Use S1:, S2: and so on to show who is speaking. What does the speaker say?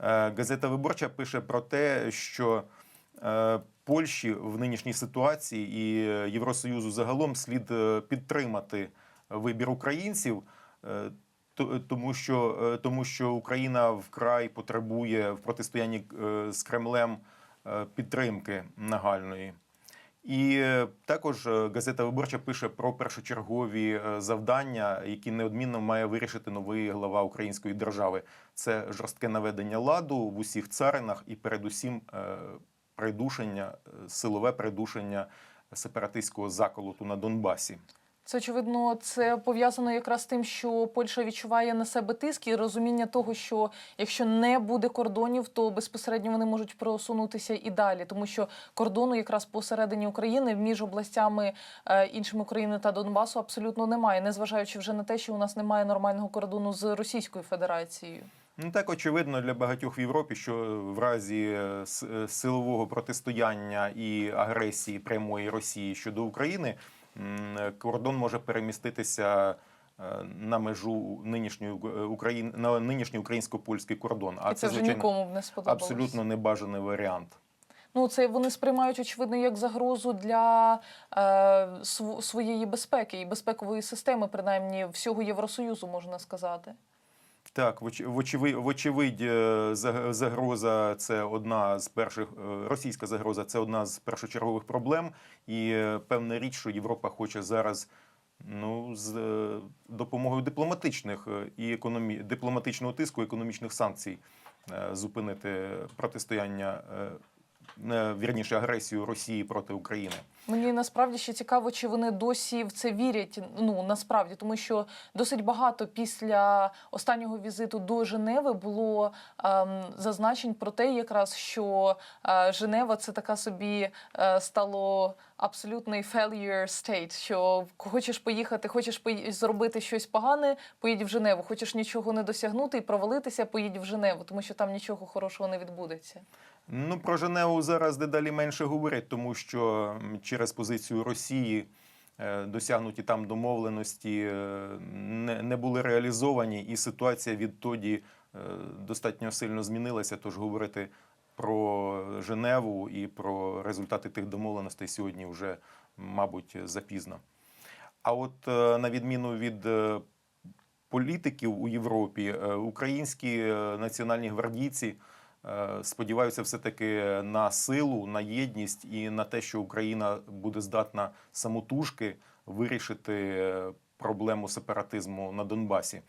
S1: Е, Газета Виборча пише про те, що е, Польщі в нинішній ситуації і Євросоюзу загалом слід е, підтримати вибір українців. Тому що, тому що Україна вкрай потребує в протистоянні з Кремлем підтримки нагальної. І е, також е, газета Виборча пише про першочергові е, завдання, які неодмінно має вирішити новий глава української держави. Це жорстке наведення ладу в усіх царинах і, передусім, придушення, силове придушення сепаратистського заколоту на Донбасі.
S2: Це очевидно, це пов'язано якраз з тим, що Польща відчуває на себе тиск і розуміння того, що якщо не буде кордонів, то безпосередньо вони можуть просунутися і далі, тому що кордону якраз посередині України між областями е, іншими України та Донбасу абсолютно немає, незважаючи вже на те, що у нас немає нормального кордону з Російською Федерацією.
S1: Ну так очевидно для багатьох в Європі, що в разі е, е, силового протистояння і агресії прямої Росії щодо України кордон може переміститися е, на межу нинішньої України на нинішній українсько-польський кордон.
S2: і це, вже нікому б не сподобалось.
S1: абсолютно небажаний варіант.
S2: Ну, це вони сприймають очевидно як загрозу для е, своєї безпеки і безпекової системи, принаймні всього Євросоюзу, можна сказати.
S1: Так, воч- вочевидь, вочевидь, заг- загроза це одна з перших е, російська загроза це одна з першочергових проблем. І е, певна річ, що Європа хоче зараз ну, з е, допомогою дипломатичних і економі... дипломатичного тиску, економічних санкцій зупинити протистояння, вірніше агресію Росії проти України.
S2: Мені насправді ще цікаво, чи вони досі в це вірять. Ну насправді, тому що досить багато після останнього візиту до Женеви було ем, зазначень про те, якраз що е, Женева це така собі е, стало абсолютний failure state, що хочеш поїхати, хочеш пої- зробити щось погане, поїдь в Женеву. Хочеш нічого не досягнути і провалитися, поїдь в Женеву, тому що там нічого хорошого не відбудеться.
S1: Ну, про Женеву зараз дедалі менше говорять, тому що через позицію Росії е, досягнуті там домовленості е, не, були реалізовані, і ситуація відтоді е, достатньо сильно змінилася. Тож говорити про Женеву і про результати тих домовленостей сьогодні вже, мабуть, запізно. А от на відміну від політиків у Європі, українські національні гвардійці е, сподіваються все-таки на силу, на єдність і на те, що Україна буде здатна самотужки вирішити е, проблему сепаратизму на Донбасі.